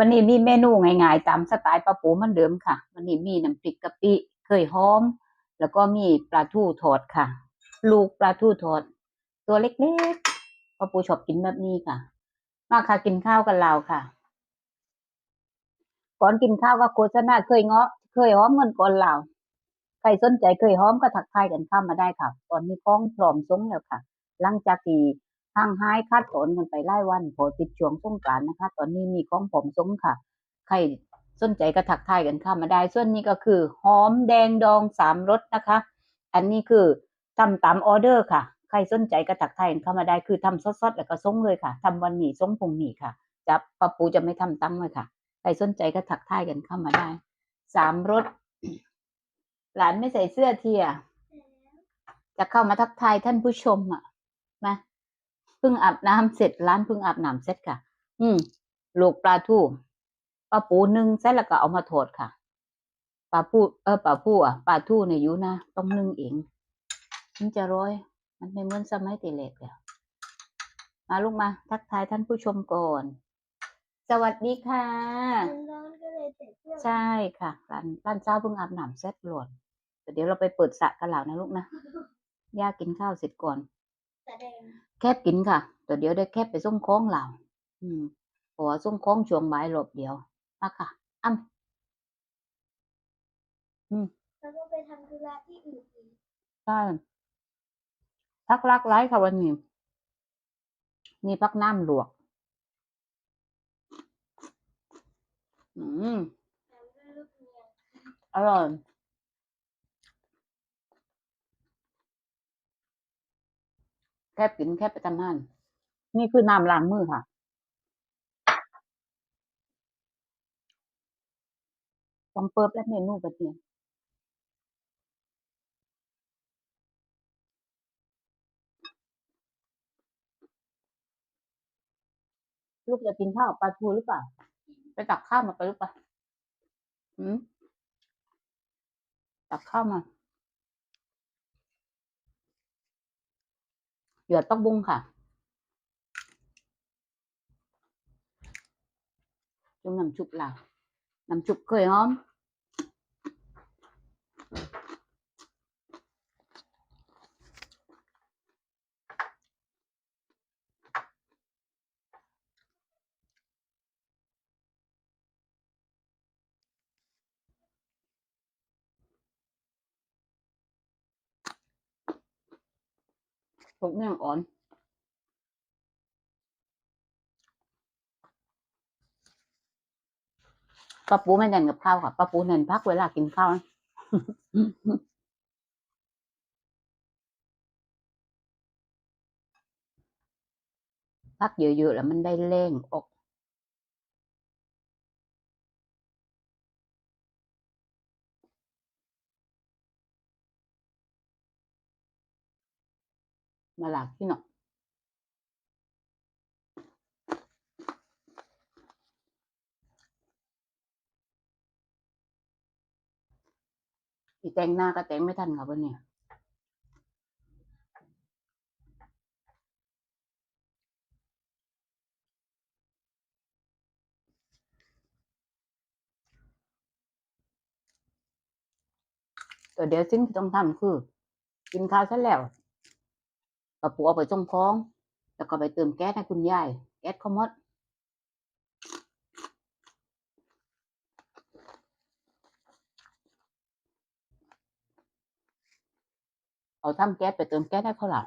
วันนี้มีเมนูง่ายๆตามสไตล์ป้าปูมือนเดิมค่ะ วันนี้มีน้ำพริกกะปิเคยหอม แล้วก็มีปลาทูทอดค่ะ ลูกปลาทูทอด ตัวเล็กๆป้าปูชอบกินแบบนี้ค่ะ มาค่ะกินข้าวกันเราค่ะ ก่อนกินข้าวก็โฆษณาเคยเงาะ เคยหอมเงินก่อนเราใครสนใจเคยหอมก็ทักทายกันเข้ามาได้ค่ะ ตอนนี้กล้องพร้อมส่งแล้วค่ะ หลังจากที่ ห่างหายคาดตนกันไปไล่วันพอติดช่วงสงกานนะคะ ตอนนี้มีกล้องผมสงค่ะ ใครสนใจก็ทักทายกันเข้ามาได้ ส่วนนี้ก็คือหอมแดงดองสามรสนะคะ อันนี้คือทำตามออเดอร์ค่ะ ใครสนใจก็ทักทายกันเข้ามาได้ คือทำสดๆแล้วก็ส่งเลยค่ะทำวันนี้ส่งพรุ่งนี้ค่ะจะปะปูจะไม่ทำตั้งเลยค่ะ ใครสนใจก็ทักทายกันเข้ามาได้สามรถหลานไม่ใส่เสื้อเทียจะเข้ามาทักทายท่านผู้ชมอะมา เพิ่งอาบน้ำเสร็จร้านเพิ่งอาบน้ำเสร็จค่ะ อืมลูกปลาทูปลาปูนึ่งเสร็จแล้วก็เอามาทอดค่ะปลาปูเออปลาปูอะปลาทูเนี่ยอยู่นะต้องนึ่งเองมันจะร้อย มันไม่เหมือนสมัยตีเล็กแล้วมาลูกมา ทักทายท่านผู้ชมก่อน สวัสดีค่ะมันร้อนก็เลยใส่เสื้อใช่ค่ะร้านร้านเจ้าเพิ่งอาบน้ำเสร็จหลวนแต่เดี๋ยวเราไปเปิดสระกันแล้วนะลูกนะย่ากินข้าวเสร็จก่อน แสดงแคบกินค่ะแต่เดี๋ยวได้แคบไปส่งคล้องเราอืมเพราะว่าส่งคล้องช่วงบ่ายหลบเดียวมาค่ะอ้ำอืมแล้วก็ไปทำธุระที่อื่นอีกใช่พักรักไร้ค่ะวันนี้นี่พักน้ำลวก อืมทำด้วยลูกเมียอร่อย แคบกินแคบไปทำงานนี่คือน้ำล้างมือค่ะ ต้องเปิดและเมนูแบบนี้ลูกจะกินข้าวปลาทูหรือเปล่า ไปตักข้าวมาไปหรือเปล่า อืมตักข้าวมา หยอดปักบุ้งค่ะจุ่มน้ำชุบลา วน้ำชุบเคยหอมพวกเนี่ยงอ่อนป้าปูไม่เน้นกับข้าวค่ะป้าปูเน้นพักเวลากินข้าวนะพักเยอะๆแล้วมันได้เร่งออก มาลักที่หนออีแต่งหน้าก็แต่งไม่ทันค่ะวันเนี้ยแต่เดี๋ยวสิ่งที่ต้องทำคือ กินข้าวเสร็จแล้ว กระปูเอาไปส่งคล้อง แล้วก็ไปเติมแก๊สให้คุณยาย แก๊สเขาหมดเอาทำแก๊สไปเติมแก๊สให้เขาหล่ะ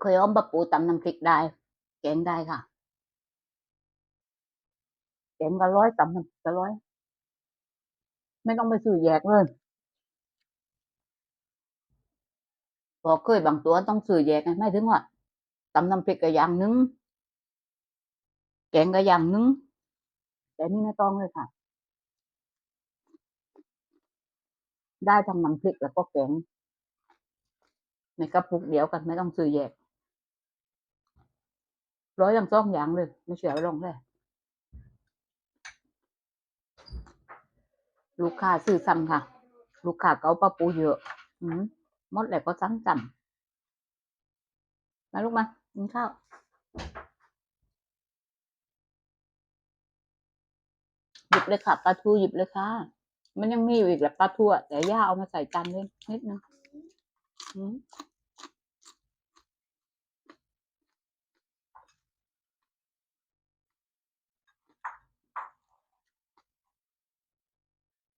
เคยเอาบะปูตำน้ำพริกได้ แกงได้ค่ะ แกงก็ร้อยตำน้ำพริกก็ร้อย ไม่ต้องไปซื้อแยกเลยบอกเคยบางตัวต้องซื้อแยกไงไม่ถึงว่าตำน้ำพริกก็อย่างหนึงแกงก็อย่างหนึงแต่นี่ไม่ต้องเลยค่ะ ได้ทั้งน้ำพริกแล้วก็แกงในกระปุกเดียวกันไม่ต้องซื้อแยกร้อยย่างสองอย่างเลย ไม่เสียลงเลย ลูกค้าซื้อซ้ำค่ะ ลูกค้าเกาปลาปูเยอะอืมมดแล้วก็ซ้ำจำมาลูกมากินข้าวหยิบเลยค่ะปลาทูหยิบเลยค่ะ มันยังมีอยู่อีกแหละปลาทูแต่ย่าเอามาใส่จานเลยนิดนึงอืม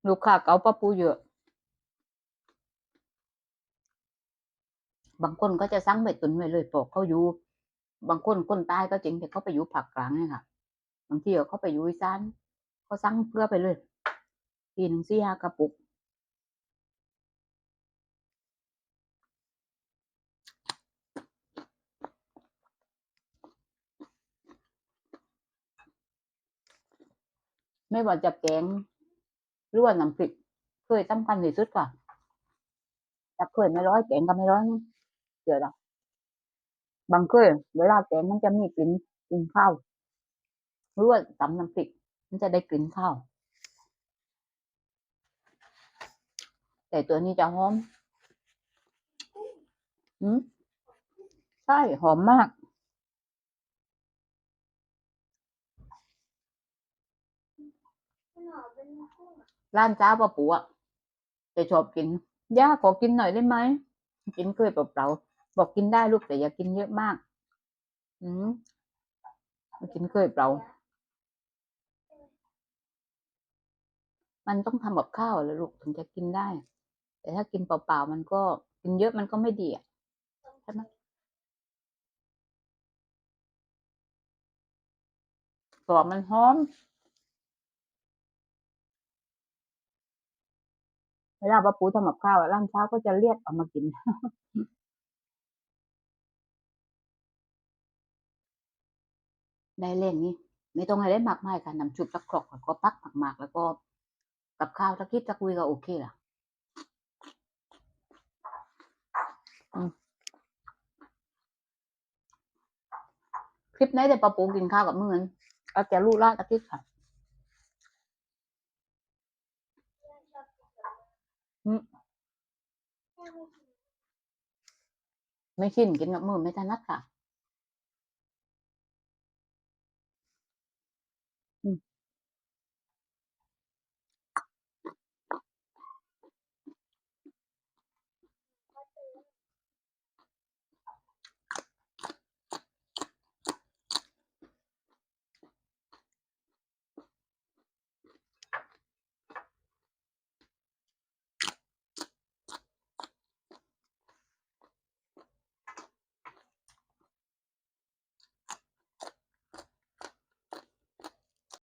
ลูกค้าเกาปลาปูเยอะ บางคนก็จะสั่งไปตุนไว้เลยปอกเขาอยู่ บางคนคนใต้ก็จริงแต่เขาไปอยู่ภาคกลางเนี่ยค่ะ บางทีเขาไปอยู่อีสานเขาสั่งเพื่อไปเลยทีหนึ่งสี่ห้ากระปุกไม่ว่าจะแกง หรือว่าน้ำพริกเคยสำคัญที่สุดค่ะแต่เคยไม่ร้อยแกงก็ไม่ร้อยนะเดี๋ยวละบางเคยเวลาแกงมันจะมีกลิ่นกลิ่นข้าวหรือว่าตำน้ำพริกมันจะได้กลิ่นข้าวแต่ตัวนี้จะหอมอืมใช่หอมมาก มันหอมเป็นกุ้งอะ ร้านจ้าปะปูอะจะชอบกินย่าขอกินหน่อยได้ไหมกินเคยเปล่าๆบอกกินได้ลูกแต่อย่ากินเยอะมาก อืมกินเคยเปล่ามันต้องทำกับข้าวแล้วลูกถึงจะกินได้ แต่ถ้ากินเปล่าๆมันก็กินเยอะมันก็ไม่ดีอะใช่ไหมกรอบมันหอม เวลาป้าปูทำกับข้าวร้านเช้าก็จะเรียกเอามากินได้เล่นนี่ไม่ต้องให้ได้มากมายค่ะน้ำชุบสักครกแล้วก็ปักหมากๆแล้วก็กับข้าวสักคิดสักคุยก็โอเคล่ะคลิปไหนแต่ป้าปูกินข้าวกับมือนเอาแต่ลูกลาดตะคิดค่ะ อืม แม่ไม่กิน ไม่ชินกินกับมือไม่ถนัดค่ะ